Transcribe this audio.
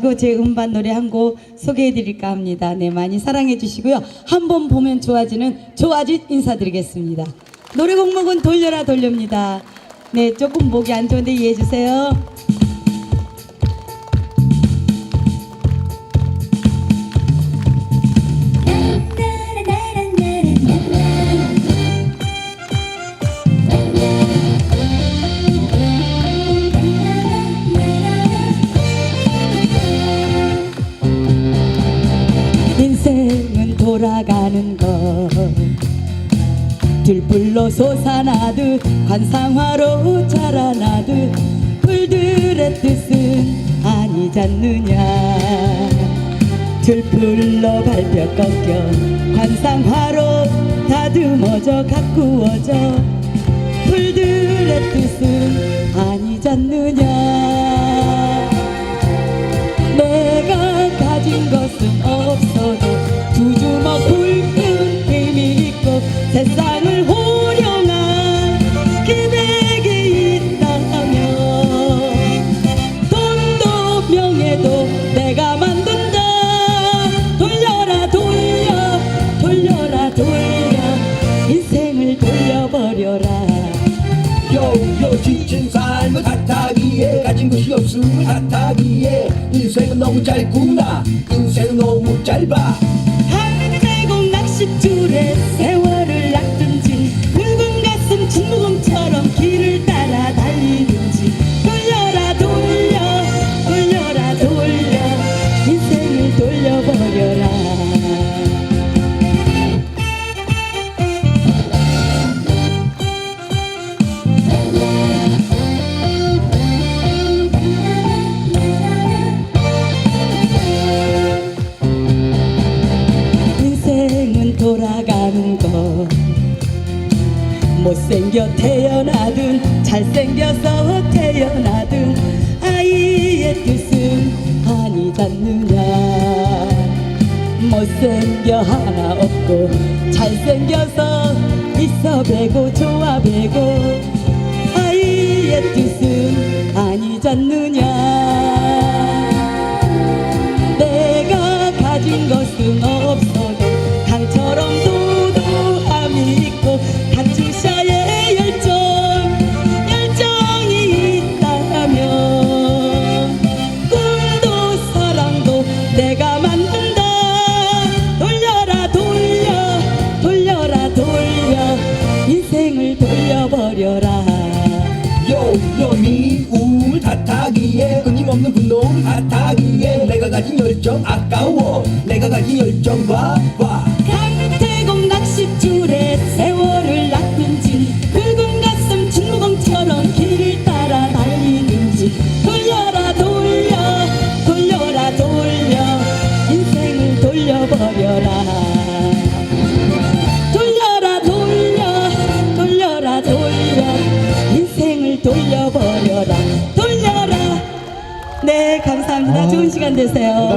그리고 제 음반 노래 한 곡 소개해 드릴까 합니다. 네, 많이 사랑해 주시고요. 한 번 보면 좋아지는 좋아짓 인사드리겠습니다. 노래 곡목은 돌려라 돌려입니다. 네, 조금 목이 안 좋은데 이해해 주세요. 인생은 돌아가는 것. 들불로 솟아나듯 관상화로 자라나듯 풀들의 뜻은 아니잖느냐. 들불로 밟혀 꺾여 관상화로 다듬어져 가꾸어져. 풀들의 뜻은 아니잖느냐 세상을 호령한 기백이 있다면 돈도 명예도 내가 만든다. 돌려라 돌려 돌려라 돌려. 인생을 돌려버려라. 요요 지친 삶을 탓하기에 가진 것이 없음을 탓하기에 인생은 너무 짧구나. 인생은 너무 짧아 못생겨 태어나든 잘생겨서 태어나든 아이의 뜻은 아니잖느냐 못생겨 하나 없고 잘생겨서 있어 배고 좋아 배고 아이의 뜻은 아니잖느냐 내가 가진 것 끊임없는 분노를 탓하기에 내가 가진 열정 아까워. 내가 가진 열정 봐봐 강태공 낚싯줄에 세월을 낚는지 붉은 가슴 진무공처럼 길을 따라 달리는지 돌려라 돌려 돌려라 돌려. 인생을 돌려버려라. 돌려라 돌려 돌려라 돌려. 인생을 돌려 감사합니다. 좋은 시간 되세요